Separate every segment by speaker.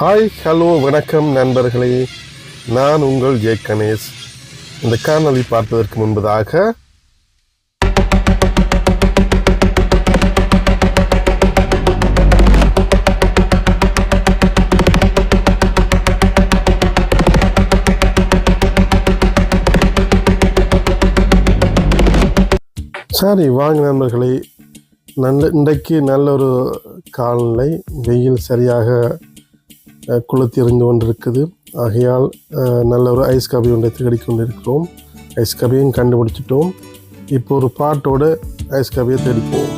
Speaker 1: Hi hello வணக்கம் நண்பர்களே. நான் உங்கள் ஜே கணேஷ். இந்த காணொலி பார்ப்பதற்கு முன்பதாக சரி வாங்க நண்பர்களே. நல்ல இன்றைக்கு நல்ல ஒரு காலநிலை. வெயில் சரியாக குளத்தி இறங்கி கொண்டிருக்குது. ஆகையால் நல்ல ஒரு ஐஸ் காபி ஒன்றை தேடி கொண்டிருக்கிறோம் ஐஸ் காபியும் கண்டுபிடிச்சிட்டோம். இப்போ ஒரு பாட்டோட ஐஸ் காபியை தேடிப்போம்.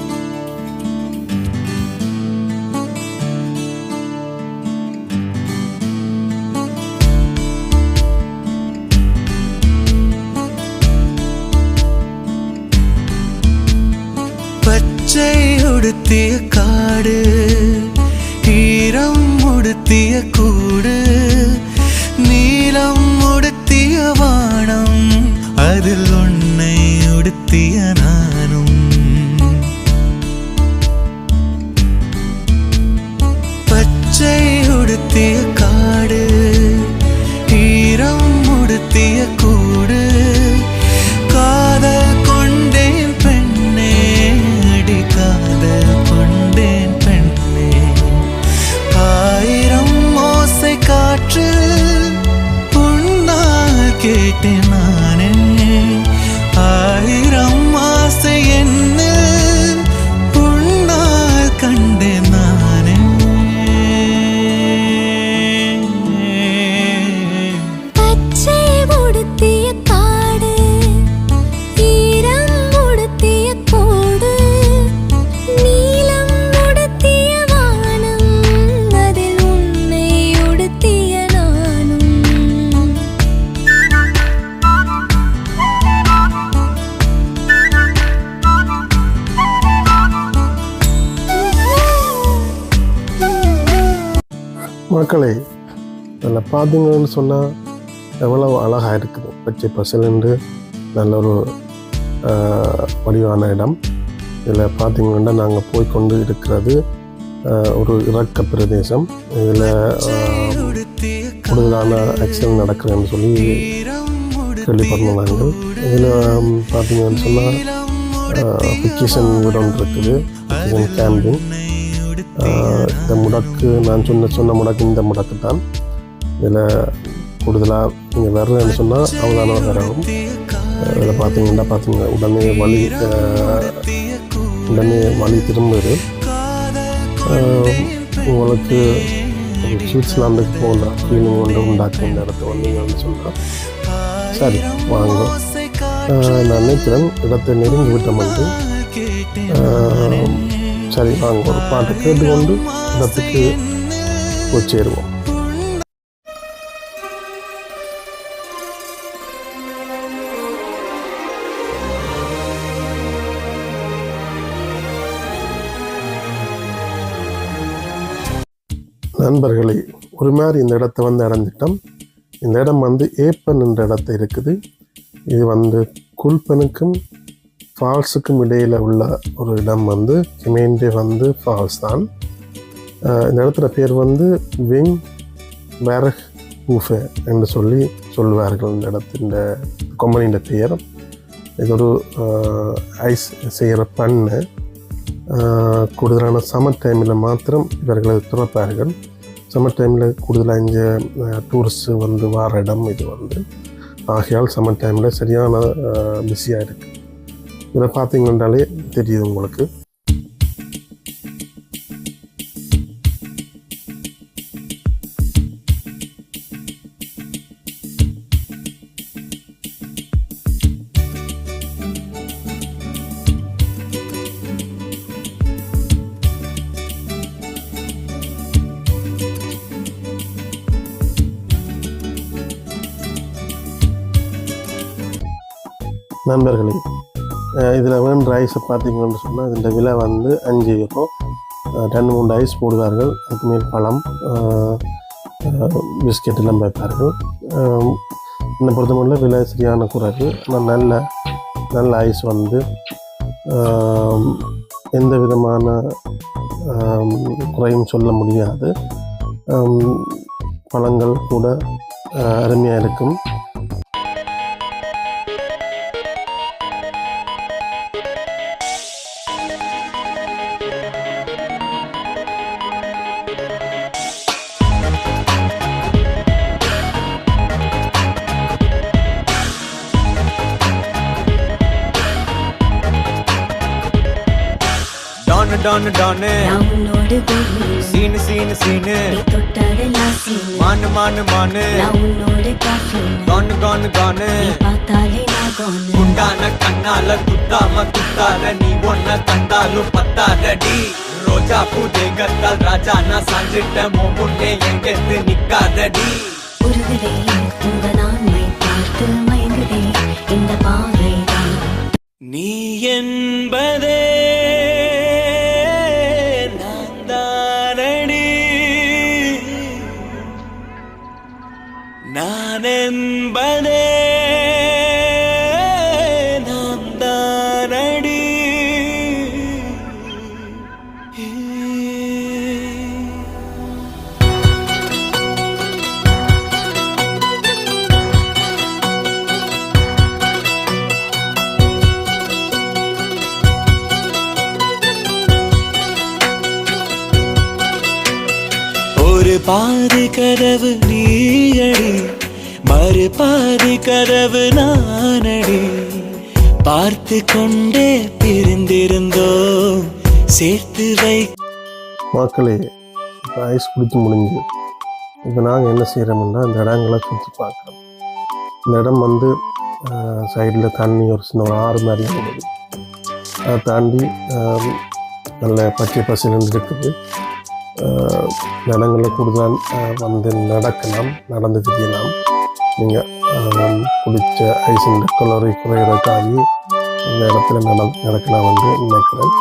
Speaker 2: பச்சை உடுத்திய காடு
Speaker 3: tia cu.
Speaker 1: மக்களை அதில் பார்த்தீங்கன்னு சொன்னால் எவ்வளவு அழகாக இருக்குது பச்சை பசலென்று நல்ல ஒரு வடிவான இடம். இதில் பார்த்தீங்கன்னா நாங்கள் போய் கொண்டு இருக்கிறது ஒரு இறக்க பிரதேசம். இதில் கூடுதலான ஆக்சிடென்ட் நடக்கிறதுன்னு சொல்லி கேள்விப்பட்டோம் நாங்கள் இதில் பார்த்தீங்கன்னு சொன்னால் பிக்கேஷன் வீடு ஒன்று இருக்குது பிக்கேஷன் கேம்பிங் இந்த முடக்கு நான் சொன்ன சொன்ன முடக்கு இந்த முடக்கு தான் இதில் கூடுதலாக நீங்கள் வர்றேன்னு சொன்னால் அவதானம் வரவும் இதில் பார்த்தீங்கன்னா பார்த்தீங்க உடனே வலி உடனே வலி திரும்புது. உங்களுக்கு ஒரு சுவிட்சர்லாந்துக்கு போகிற ஃபீலிங் ஒன்று உண்டாக்கும் இந்த இடத்த வந்தீங்கன்னு சொன்னால். சரி வாங்க. நான் நினைக்கிறேன் இடத்தை நெருங்கி விட்டோம் வந்து சரி நாங்கள் ஒரு பாட்டை கேட்டுக்கொண்டு இடத்துக்கு போய் சேருவோம் நண்பர்களே ஒரு மாதிரி இந்த இடத்த வந்து அடைஞ்சிட்டோம். இந்த இடம் வந்து ஏப்பன் என்ற இடத்த இருக்குது. இது வந்து குல்பனுக்கும் ஃபால்ஸுக்கும் இடையில் உள்ள ஒரு இடம் வந்து கிமேண்டே வந்து ஃபால்ஸ் தான். இந்த இடத்துல பேர் வந்து விங் வேரஹ் ஊஃபே என்று சொல்லி சொல்லுவார்கள் இந்த இடத்தின் கொம்பனியின் பெயர். இது ஒரு ஐஸ் செய்கிற பண்ணு. கூடுதலான சம்மர் டைமில் மாத்திரம் இவர்களை துறப்பார்கள். சம்மர் டைமில் கூடுதலாக இங்கே டூரிஸ்ட் வந்து வார இடம் இது வந்து. ஆகையால் சம்மர் டைமில் சரியான பிஸியாக இருக்குது இதை பார்த்தீங்கன்னாலே தெரியுது உங்களுக்கு. நண்பர்களே இதில் வேணுன்ற ஐஸை பார்த்தீங்கன்னு சொன்னால் இந்த விலை வந்து அஞ்சு யூரோ ரெண்டு மூணு ஐஸ் போடுவார்கள். அதுக்கு மேல் பழம் பிஸ்கெட் எல்லாம் வைப்பார்கள். என்னை பொறுத்தமட்டில் விலை சரியான குறைவு. ஆனால் நல்ல நல்ல ஐஸ் வந்து எந்த விதமான குறையும் சொல்ல முடியாது. பழங்கள் கூட அருமையாக இருக்கும்.
Speaker 4: டானு டானு டானு.
Speaker 5: நான்
Speaker 4: சீனு சீனு சீனு. மானு மானு மானு.
Speaker 5: நான்
Speaker 4: கானு கானு கானு.
Speaker 5: நான்
Speaker 4: குண்டான கண்ணால குத்தாம குத்தாத நீ ஒன்ன கண்டாலும் பத்தாதடி ரோஜா பூ தேகத்தால் ராஜா நான் சாஞ்சிட்ட மோ முன்னே எங்கெத்து நிக்காதடி
Speaker 5: உருகுதே உங்க நான்மை பார்த்து
Speaker 4: என்பதே நான் தானடி. ஒரு பாதி கதவு நீயடி. பாரு பாதி கதவு நானடி. பார்த்து கொண்டே பிரிந்திருந்தோ சேர்த்து வை.
Speaker 1: மக்களே இப்போ ஐஸ் குடித்து முடிஞ்சு இப்போ நாங்கள் என்ன செய்கிறோம்னா இந்த இடங்களை சுற்றி பார்க்குறோம். இந்த இடம் வந்து சைடில் தண்ணி ஒரு சின்ன ஒரு ஆறு மாதிரி இருக்குது. அதை தாண்டி நல்ல பச்சை பசிலன்னு இருக்குது. ஆஹ், கூடுதல் வந்து நடக்கலாம் நடந்து தெரியலாம். நீங்கள் குடித்த ஐஸின் கலோரி குறையிறதுக்காகி இந்த இடத்துல நட நடக்கலாம் என்று நினைக்கிறேன்